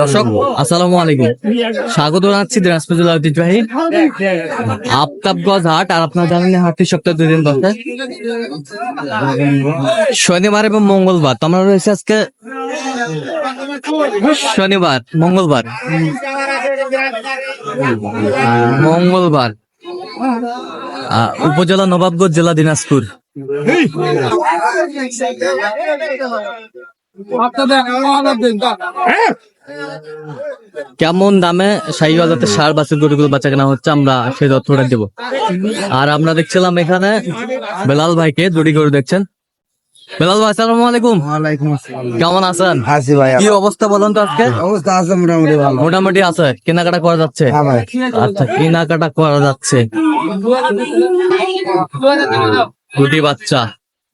দর্শক, আসসালামু আলাইকুম। স্বাগত জানাচ্ছি দিনাজপুর জেলা ঐতিহ্যবাহী আফতাবগঞ্জ হাট আর আপনার জানেন হাটটি সপ্তাহে দুই দিন বসে। শনিবার এবং মঙ্গলবার তোমরা রয়েছে আজকে শনিবার, মঙ্গলবার। মঙ্গলবার উপজেলা নবাবগঞ্জ জেলা দিনাজপুর। কেমন দামে শাহী বাজাতে সার বাসের গরুগুলো বাচ্চা কেনা হচ্ছে আমরা সেই তথ্যটা দেবো। আর আমরা দেখছিলাম এখানে বেলাল ভাইকে দুটি গরু দেখছেন। বেলাল ভাই আসসালামু আলাইকুম। ওয়ালাইকুম আসসালাম। কেমন আছেন? ভাই কি অবস্থা বলুন তো আজকে? অবস্থা আছে মোটামুটি ভালো। মোটামুটি আছে। কেনাকাটা করা যাচ্ছে? হ্যাঁ আচ্ছা কেনাকাটা করা যাচ্ছে। দুটি বাচ্চা।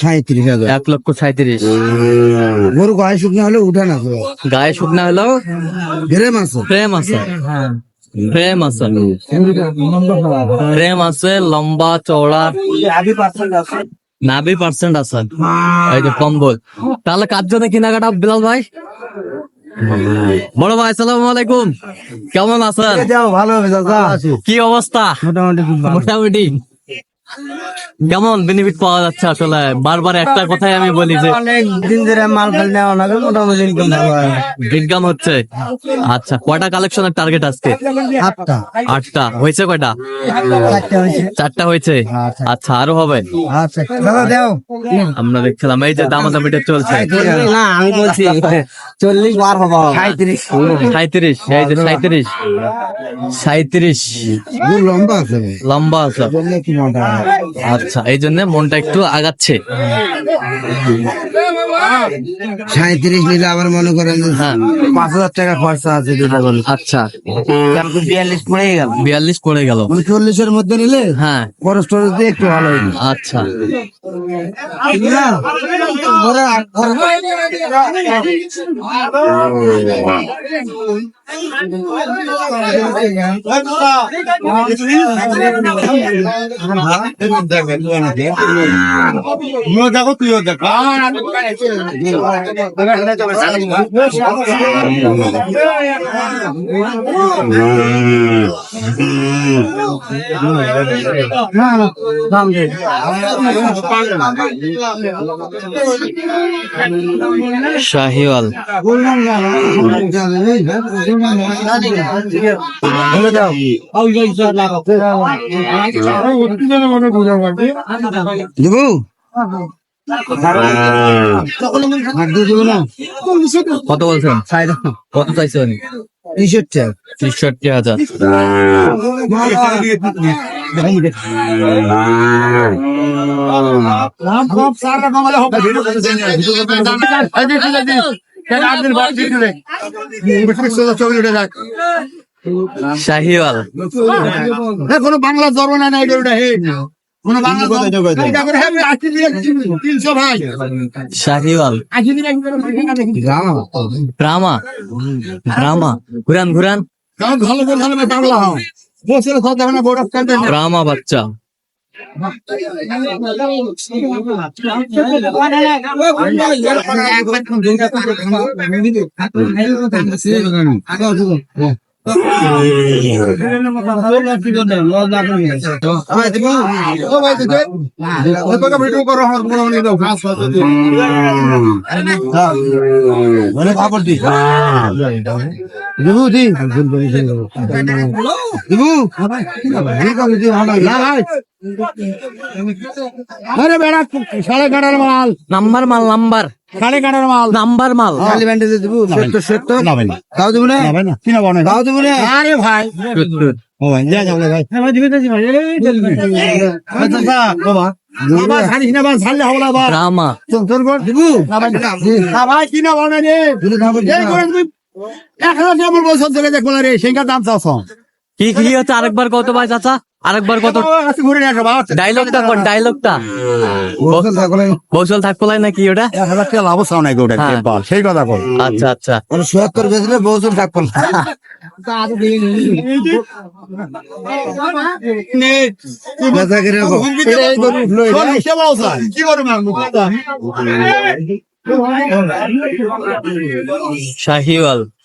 সাঁত্রিশ হাজার। এক লক্ষ সাঁত্রিশ গরু গায়ে শুকনো হলে উঠে না গায়ে শুকনা হলেও ঘেরে মাছ প্রেম আছে। প্রেম আছে। প্রেম আছে লম্বা চওড়া। নাভি পার্সেন্ট আছে। এই যে কম্বল। তাহলে কার জন্য কেনাকাটা বিলাল ভাই? বড় ভাই আসসালামু আলাইকুম। কেমন আছেন? ভালো কি অবস্থা? মোটামুটি মোটামুটি। কেমন বেনিফিট পাওয়া যাচ্ছে আসলে? বারবার একটা কথাই আমি বলি যে অনেক দিন ধরে মাল ফেল নেওয়া লাগে মোটামুটি ইনকাম ভালো ইনকাম হচ্ছে। আচ্ছা কয়টা কালেকশনের টার্গেট আজকে? আটটা। আটটা। হয়েছে কয়টা? চারটা হয়েছে। চারটা হয়েছে? আচ্ছা। আরও হবে? আচ্ছা আমরা দেখছিলাম এই যে দামাদামিটা চলছে। না আমি বলছি চল্লিশ বার হব। সাঁত্রিশ সাঁত্রিশ এই যে সাঁত্রিশ সাঁত্রিশ লম্বা আছে লম্বা আছে। আচ্ছা এই জন্য মনটা একটু আগাচ্ছে। সাঁত্রিশ নিলে আবার মনে করেন যে হ্যাঁ। পাঁচ হাজার টাকা খরচা আছে দুটা গরু আচ্ছা। বিয়াল্লিশ পড়ে গেল। বিয়াল্লিশ পড়ে গেল। মানে চল্লিশের মধ্যে নিলে হ্যাঁ। খরচ টরচ দিয়ে একটু ভালো হইবে আচ্ছা। দেখো তুইও দেখ শাহিওয়াল। দেবো হাত দিয়ে দেবো? কত বলছেন? কত চাইছেন টি-শার্ট চাই তেষট্টি হাজার। শাহিওয়াল। কোনো বাংলা ধর্ম না নাই গরুটা হে। কোনো বাংলা এইটা করে হে আশি দিয়ে তিনশো ভাই। শাহিওয়াল। ড্রামা ড্রামা ঘুরান ঘুরান। কারণ ভালো করে ভালো বাংলা হয়। বসে সব দেখো না বোর্ড অফ ড্রামা বাচ্চা। মনে মনে মানে দেবু আরে বেড়া সাড়ে কাটার মাল। নাম্বার মাল নাম্বার। সাড়ে কাটার মাল। নাম্বার মাল। খালি ব্যান্ডেজ দেবু সত্তর সত্তর। তাও দেবু না? কি না। বানাই তাও দেবু না? আরে ভাই। ও ভাই যা যাও ভাই। ভাই দিবে দিবে ভাই এই চলবে বাবা। বাবা ছাড়িস না বাবা ছাড়লে হবে না বাবা। ড্রামা তোর তোর কর না ভাই না ভাই। কি না বানাই রে। এই করে তুমি এক হাজার টাকা দেখব না রে। সেখানে দাম চাও কি কি হচ্ছে? আরেকবার কত ভাই চাচা? আরেকবার কত ঘুরে নিয়ে আসো বাবা ডায়লগটা কোন ডায়লগটা থাকলে কৌশল থাকপলাই নাকি ওটা এক হাজার টাকা লাভ চাও নাই গোটা হ্যাঁ। বল সেই কথা বল আচ্ছা আচ্ছা মানে বেচলে। কি করব শাহিওয়াল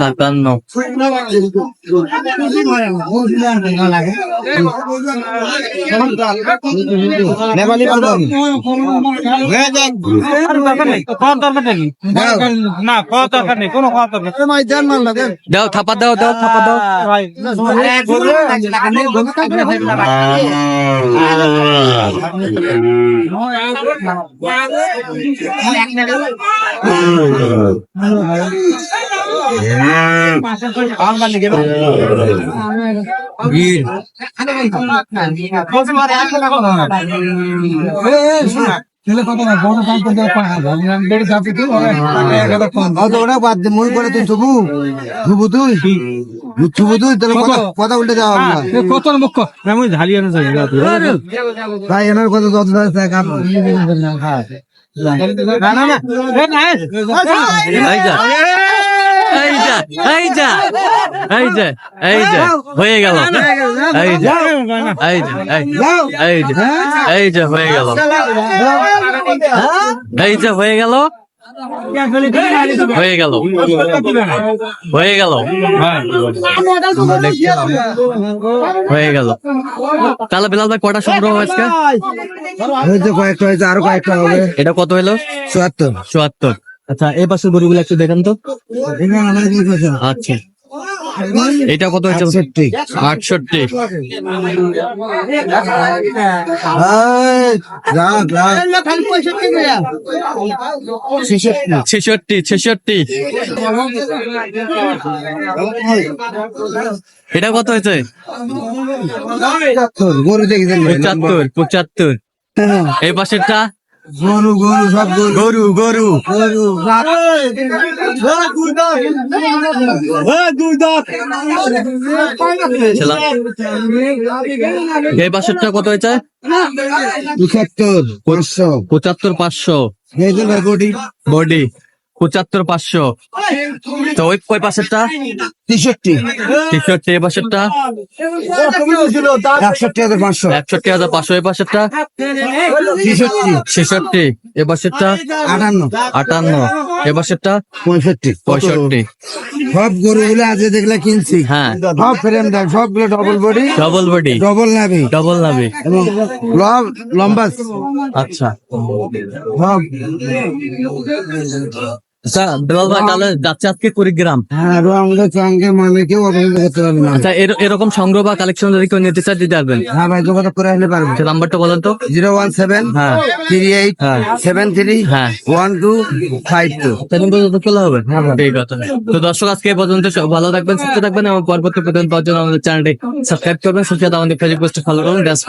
সাতান্ন নেপালি না খাওয়ার দরকার নেই কোনো খাওয়ার দরকার দাও থাপা দাও দাও থাপা দাও বীর গির অত ওটা বাদ দে মই করে তুই থুবু থুবু তুই থুবু তুই তাহলে কথা কথা উল্টে যাওয়া কত মুখ আমি ঝালিয়ে না যাই ভাই এনার কথা যত দেয় না না না এ না এই যা এই যা এই যা এই যা হয়ে গেল এই যা এই যা এই যা এই যা হয়ে গেল এই যা হয়ে গেল হয়ে গেল হয়ে গেল হয়ে গেল তাহলে বিলাল ভাই কটা সংগ্রহ আজকে কয়েকটা হয়েছে আরও কয়েকটা হবে এটা কত হলো চুয়াত্তর চুয়াত্তর আচ্ছা এই পাশের গরুগুলো একটু দেখান তো। আচ্ছা। এটা কত হচ্ছে আটষট্টি। ছেষট্টি। ছেষট্টি এটা কত হয়েছে? পঁচাত্তর পঁচাত্তর। হ্যাঁ, এই পাশেরটা? গরু গরু সব গরু। গরু গরু। এই পাশেরটা কত হয়েছে? পঁচাত্তর পাঁচশো। পঁচাত্তর পাঁচশো। বডি। বডি। পঁচাত্তর পাঁচশো। তো ওই ওই পাশেরটা? তেষট্টি। তেষট্টি এই পাশেরটা? একষট্টি হাজার পাঁচশো। একষট্টি হাজার পাঁচশো পাশেরটা? ছেষট্টি। এ পাশেরটা? আটান্ন। আটান্ন। এ পাশেরটা? পঁয়ষট্টি। পঁয়ষট্টি। সব গরুগুলো আজ দেখলে কিনছি। হ্যাঁ। সব ফ্রেম দেখ সবগুলো double body double body double নাবি ডবল নাবি এবং লম্বা আচ্ছা। সব। আচ্ছা বেলাল তাহলে যাচ্ছে আজকে কুড়িগ্রাম। হ্যাঁ মানে কেউ অপছন্দ করতে পারবে না। আচ্ছা এরকম সংগ্রহ বা কালেকশন যদি কেউ নিতে চায় দিতে পারবেন? হ্যাঁ ভাই যোগাযোগ করে আসলে পারবে। আচ্ছা নাম্বারটা বলেন তো। জিরো ওয়ান সেভেন হ্যাঁ। থ্রি এইট হ্যাঁ। সেভেন থ্রি হ্যাঁ। One two five two. সেদিন পর্যন্ত খোলা হবে? ঠিক আছে তো দর্শক আজকে পর্যন্ত ভালো থাকবেন সুস্থ থাকবেন এবং পরবর্তী পর্যন্ত পাওয়ার জন্য আমাদের চ্যানেলটি সাবস্ক্রাইব করবেন। সুস্থ আমাদের ফেসবুক পোস্টে ফলো করুন। ড্যাশ